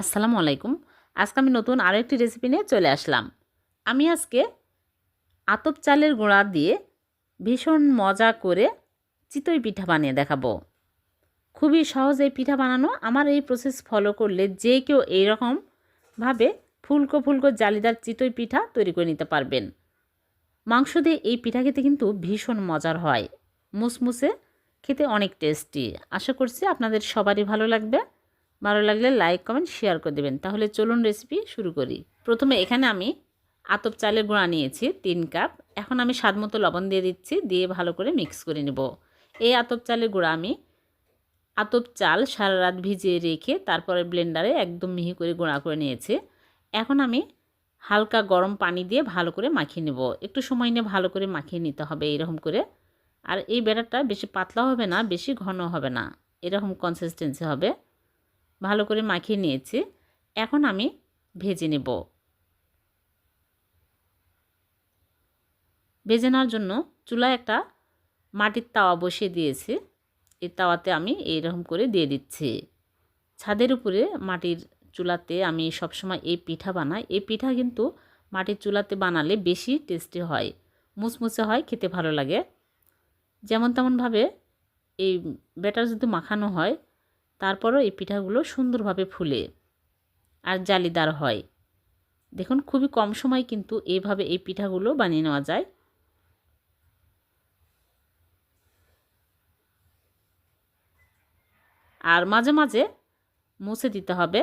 আসসালামু আলাইকুম। আজকে আমি নতুন আরও একটি রেসিপি নিয়ে চলে আসলাম। আমি আজকে আতপ চালের গুঁড়া দিয়ে ভীষণ মজা করে চিতই পিঠা বানিয়ে দেখাবো। খুবই সহজ এই পিঠা বানানো, আমার এই প্রসেস ফলো করলে যে কেউ এইরকমভাবে ফুলকো ফুলকো জালিদার চিতই পিঠা তৈরি করে নিতে পারবেন। মাংস দিয়ে এই পিঠা খেতে কিন্তু ভীষণ মজার হয়। মুসমুসে খেতে অনেক টেস্টি আশা করছি আপনাদের সবারই ভালো লাগবে। ভালো লাগলে লাইক কমেন্ট শেয়ার করে দেবেন। তাহলে চলুন রেসিপি শুরু করি। প্রথমে এখানে আমি আতপ চালের গুঁড়া নিয়েছি, তিন কাপ এখন আমি স্বাদ মতো লবণ দিয়ে দিচ্ছি, দিয়ে ভালো করে মিক্স করে নেব। এই আতপ চালের গুঁড়া আমি আতপ চাল সারা রাত ভিজিয়ে রেখে তারপরে ব্লেন্ডারে একদম মিহি করে গুঁড়া করে নিয়েছি। এখন আমি হালকা গরম পানি দিয়ে ভালো করে মাখিয়ে নেব। একটু সময় নিয়ে ভালো করে মাখিয়ে নিতে হবে এরকম করে। আর এই ব্যাটারটা বেশি পাতলা হবে না, বেশি ঘন হবে না। এরকম কনসিস্টেন্সি হবে। ভালো করে মাখিয়ে নিয়েছি। এখন আমি ভেজে নেব। ভেজে নেওয়ার জন্য চুলায় একটা মাটির তাওয়া বসিয়ে দিয়েছি। এই তাওয়াতে আমি এইরকম করে দিয়ে দিচ্ছি। ছাদের উপরে মাটির চুলাতে আমি সবসময় এই পিঠা বানাই। এই পিঠা কিন্তু মাটির চুলাতে বানালে বেশি টেস্টি হয়, মুচমুচে হয়, খেতে ভালো লাগে। যেমন তেমনভাবে এই ব্যাটার যদি মাখানো হয় তারপরও এই পিঠাগুলো সুন্দরভাবে ফুলে আর জালিদার হয়। দেখুন, খুবই কম সময় কিন্তু এইভাবে এই পিঠাগুলো বানিয়ে নেওয়া যায়। আর মাঝে মাঝে মুছে দিতে হবে।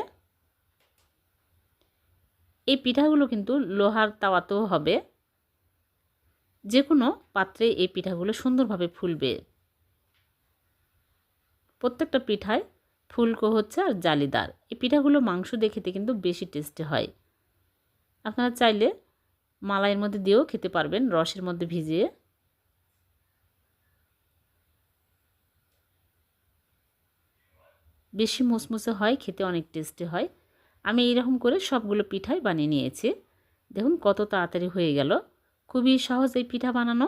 এই পিঠাগুলো কিন্তু লোহার তাওয়াতেও হবে। যে কোনো পাত্রে এই পিঠাগুলো সুন্দরভাবে ফুলবে। প্রত্যেকটা পিঠায় ফুলকো হচ্ছে আর জালিদার। এই পিঠাগুলো মাংস দিয়ে খেতে কিন্তু বেশি টেস্টি হয়। আপনারা চাইলে মালাইয়ের মধ্যে দিয়েও খেতে পারবেন, রসের মধ্যে ভিজিয়ে। বেশি মুসমুসে হয়, খেতে অনেক টেস্টি হয়। আমি এইরকম করে সবগুলো পিঠাই বানিয়ে নিয়েছি। দেখুন কত তাড়াতাড়ি হয়ে গেল। খুবই সহজ এই পিঠা বানানো।